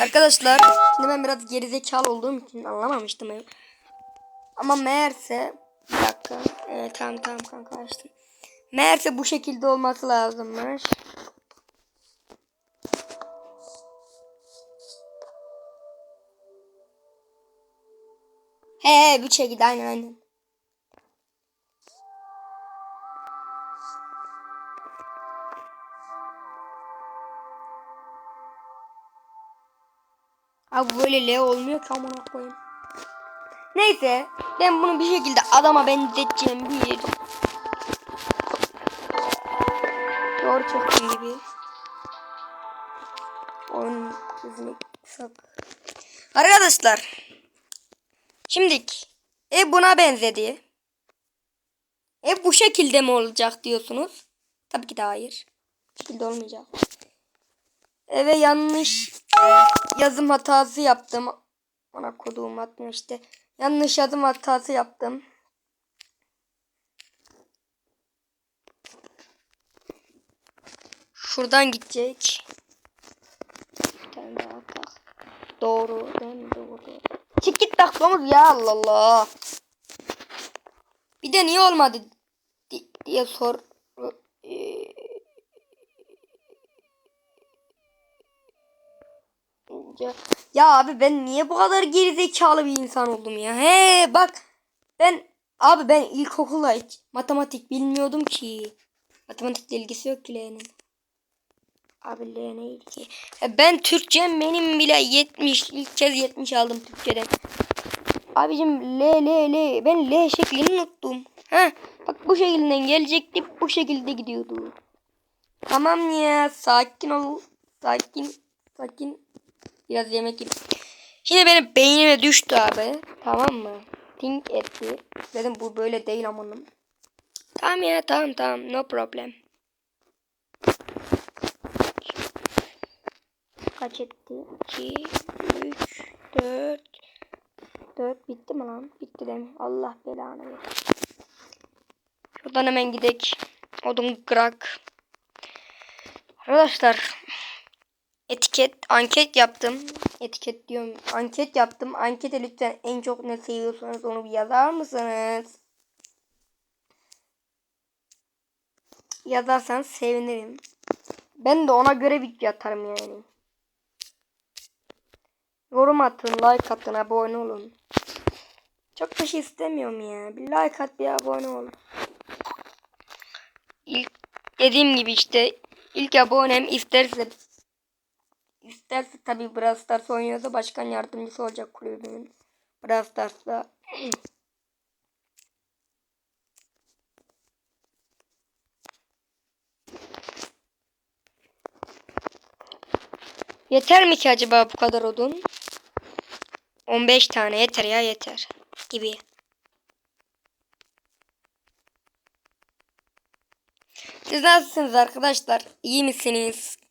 Arkadaşlar şimdi ben biraz gerizekalı olduğum için anlamamıştım. Ama meğerse bir dakika. Evet, tamam tamam kanka açtım. Meğerse bu şekilde olması lazımmış. He he bu şekilde aynen aynen. Abi böyle L olmuyor ki amına koyayım. Neyse ben bunu bir şekilde adama benzeteceğim bir Doğru çektiğim gibi. Oyun hızını kısak. Arkadaşlar. Şimdik. E buna benzedi. E bu şekilde mi olacak diyorsunuz? Tabii ki de hayır. Bu şekilde olmayacak. Eve yanlış yazım hatası yaptım. Ona koduğum atma işte. Yanlış yazım hatası yaptım. Şuradan gidecek. Bir tane daha tak. Doğru. Değil mi? Doğru. Çık git takmamız ya Allah Allah. Bir de niye olmadı di- diye sor. Ee, Ya, ya abi ben niye bu kadar gerizekalı bir insan oldum ya? He bak ben abi ben ilkokulda hiç matematik bilmiyordum ki. Matematikle ilgisi yok ki L'nin. Abi L neydi ki? Ben Türkçem benim bile 70 ilk kez 70 aldım Türkçeden. Abicim L L L ben L şeklini unuttum. Ha bak bu şekilden gelecekti bu şekilde gidiyordu. Tamam ya sakin ol. Sakin sakin. Biraz yemek yiyeyim. Şimdi benim beynime düştü abi. Tamam mı? Think etti. Dedim bu böyle değil amanım. Tamam ya tamam tamam no problem. Kaç etti? 2, 3, 4. 4 bitti mi lan? Bitti değil mi? Allah belanı versin. Şuradan hemen gidek. Odun kırak. Arkadaşlar etiket anket yaptım. Etiket diyorum. Anket yaptım. Ankete lütfen en çok ne seviyorsanız onu bir yazar mısınız? Yazarsanız sevinirim. Ben de ona göre video atarım yani. Yorum atın, like atın, abone olun. Çok bir şey istemiyorum ya. Bir like at, bir abone ol. İlk dediğim gibi işte ilk abonem isterse isterse tabii Brawl Stars oynuyorsa başkan yardımcısı olacak kulübümün. Brawl Stars'ta Yeter mi ki acaba bu kadar odun? 15 tane yeter ya yeter gibi. Siz nasılsınız arkadaşlar? İyi misiniz?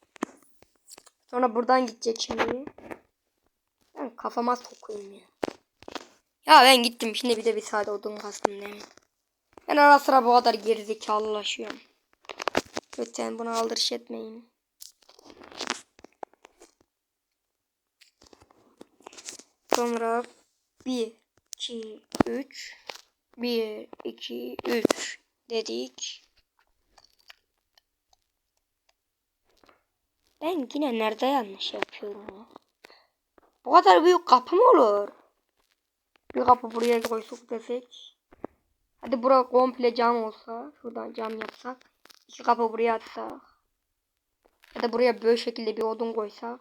Sonra buradan gidecek şimdi. Ben kafama sokayım ya. Ya ben gittim şimdi bir de bir saat odun kastım değil mi? Ben ara sıra bu kadar gerizekalılaşıyorum. Lütfen buna aldırış etmeyin. Sonra 1, 2, 3, 1, 2, 3 dedik. Ben yine nerede yanlış yapıyorum ya? Bu kadar büyük kapı mı olur? Bir kapı buraya koysak desek. Hadi bura komple cam olsa. Şuradan cam yapsak. İki kapı buraya atsak. Ya da buraya böyle şekilde bir odun koysak.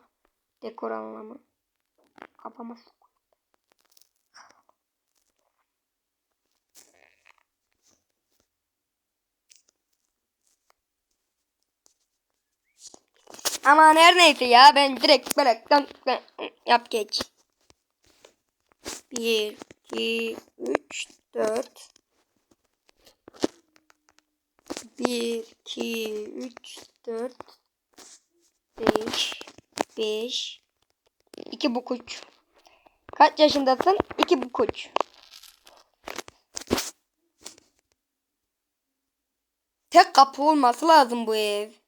Dekor anlamı. Kafama Ama her neyse ya ben direkt böyle yap geç. 1, 2, 3, 4. 1, 2, 3, 4. 5, 5. 2 bu kuş. Kaç yaşındasın? 2 bu kuş. Tek kapı olması lazım bu ev.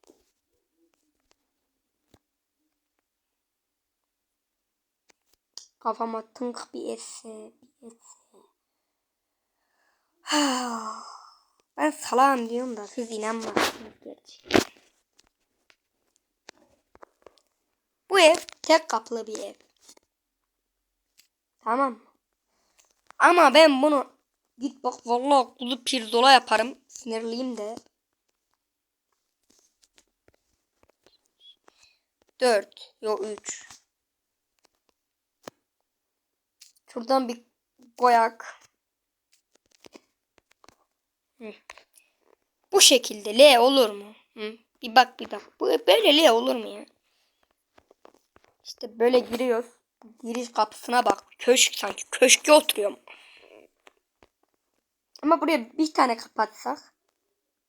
Kafama tınk bir esse. Bir esse. ben salam diyorum da siz inanmazsınız gerçekten. Bu ev tek kapılı bir ev. Tamam? Ama ben bunu git bak vallahi kuzu pirzola yaparım. Sinirliyim de. 4 yok 3 Şuradan bir koyak. Bu şekilde L olur mu? Hı? Bir bak bir bak. Bu böyle L olur mu ya? İşte böyle giriyoruz. Giriş kapısına bak. Köşk sanki. Köşke oturuyorum. Ama buraya bir tane kapatsak.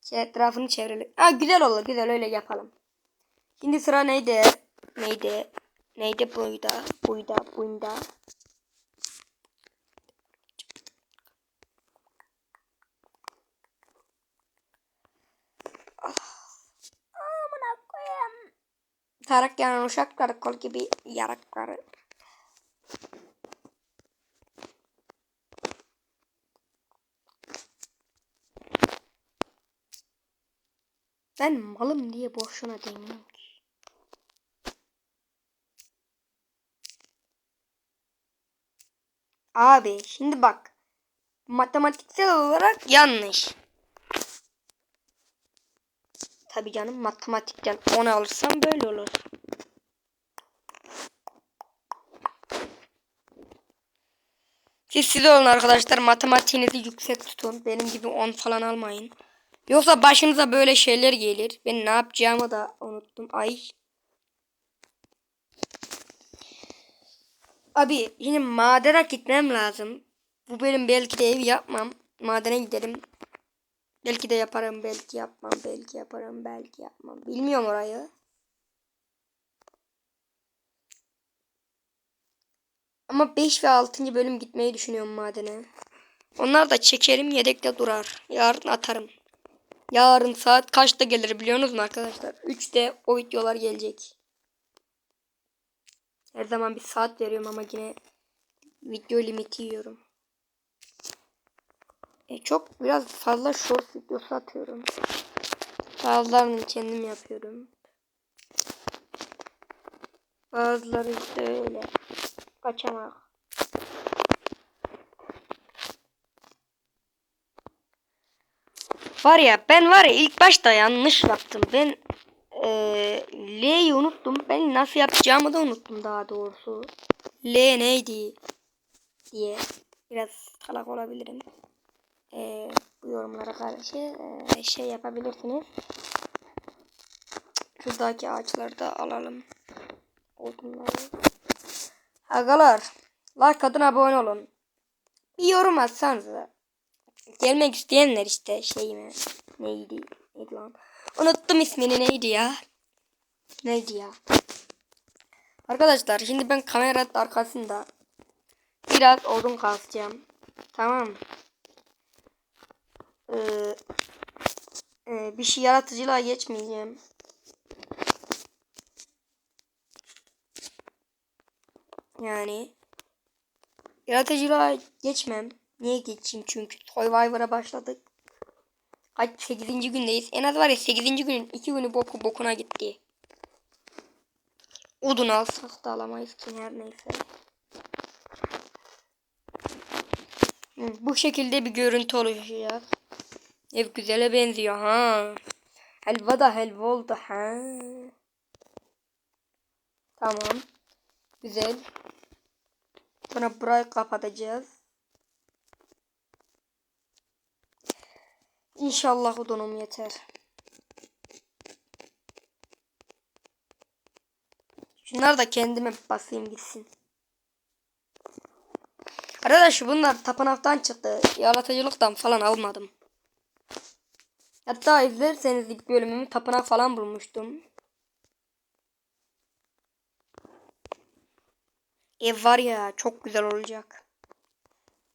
Şey, etrafını çevrelim. Aa, güzel olur. Güzel öyle yapalım. Şimdi sıra neydi? Neydi? Neydi buyda? Buyda, buyda. Amına koyayım. Tarak yanan uşak karakol gibi yarakları. Ben malım diye boşuna demiyorum ki. Abi şimdi bak. Matematiksel olarak yanlış. Tabi canım matematikten 10 alırsam böyle olur. Siz siz olun arkadaşlar matematiğinizi yüksek tutun. Benim gibi 10 falan almayın. Yoksa başınıza böyle şeyler gelir. Ben ne yapacağımı da unuttum. Ay. Abi yine madene gitmem lazım. Bu benim belki de ev yapmam. Madene gidelim. Belki de yaparım, belki yapmam, belki yaparım, belki yapmam. Bilmiyorum orayı. Ama 5 ve 6. bölüm gitmeyi düşünüyorum madene. Onlar da çekerim yedekte durar. Yarın atarım. Yarın saat kaçta gelir biliyorsunuz mu arkadaşlar? 3'te o videolar gelecek. Her zaman bir saat veriyorum ama yine video limiti yiyorum. E, çok biraz fazla short videosu atıyorum. Bazılarını kendim yapıyorum. Bazıları işte öyle. Kaçamak. Var ya ben var ya ilk başta yanlış yaptım. Ben e, L'yi unuttum. Ben nasıl yapacağımı da unuttum daha doğrusu. L neydi diye. Biraz salak olabilirim. E, bu yorumlara karşı e, şey yapabilirsiniz. Şuradaki ağaçları da alalım. Odunları. Agalar. Like adına abone olun. Bir yorum atsanıza. Gelmek isteyenler işte şey mi? Neydi? Neydi lan? Unuttum ismini neydi ya? Neydi ya? Arkadaşlar şimdi ben kameranın arkasında biraz odun kasacağım. Tamam Ee, e, bir şey yaratıcılığa geçmeyeceğim. Yani yaratıcılığa geçmem. Niye geçeyim çünkü Survivor'a başladık. Kaç 8. gündeyiz. En az var ya 8. günün 2 günü boku bokuna gitti. Odun alsak da alamayız ki her neyse. Bu şekilde bir görüntü oluşacak. Ev güzele benziyor ha. Helva da helva oldu ha. Tamam. Güzel. Sonra burayı kapatacağız. İnşallah odunum yeter. Şunlar da kendime basayım gitsin. Arkadaş bunlar tapınaktan çıktı. Yaratıcılıktan falan almadım. Hatta izlerseniz ilk bölümümü tapınak falan bulmuştum. Ev var ya çok güzel olacak.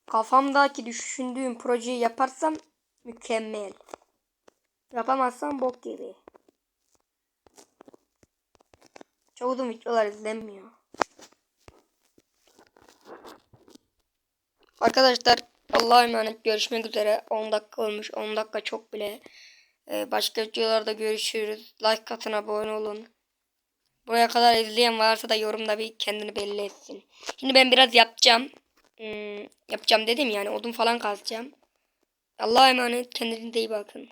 Kafamdaki düşündüğüm projeyi yaparsam Mükemmel. Yapamazsam bok gibi. Çok uzun videolar izlenmiyor. Arkadaşlar Allah'a emanet görüşmek üzere. 10 dakika olmuş. 10 dakika çok bile. Ee, başka videolarda görüşürüz. Like atın abone olun. Buraya kadar izleyen varsa da yorumda bir kendini belli etsin. Şimdi ben biraz yapacağım. Hmm, yapacağım dedim yani odun falan kazacağım. Allah'a emanet kendinize iyi bakın.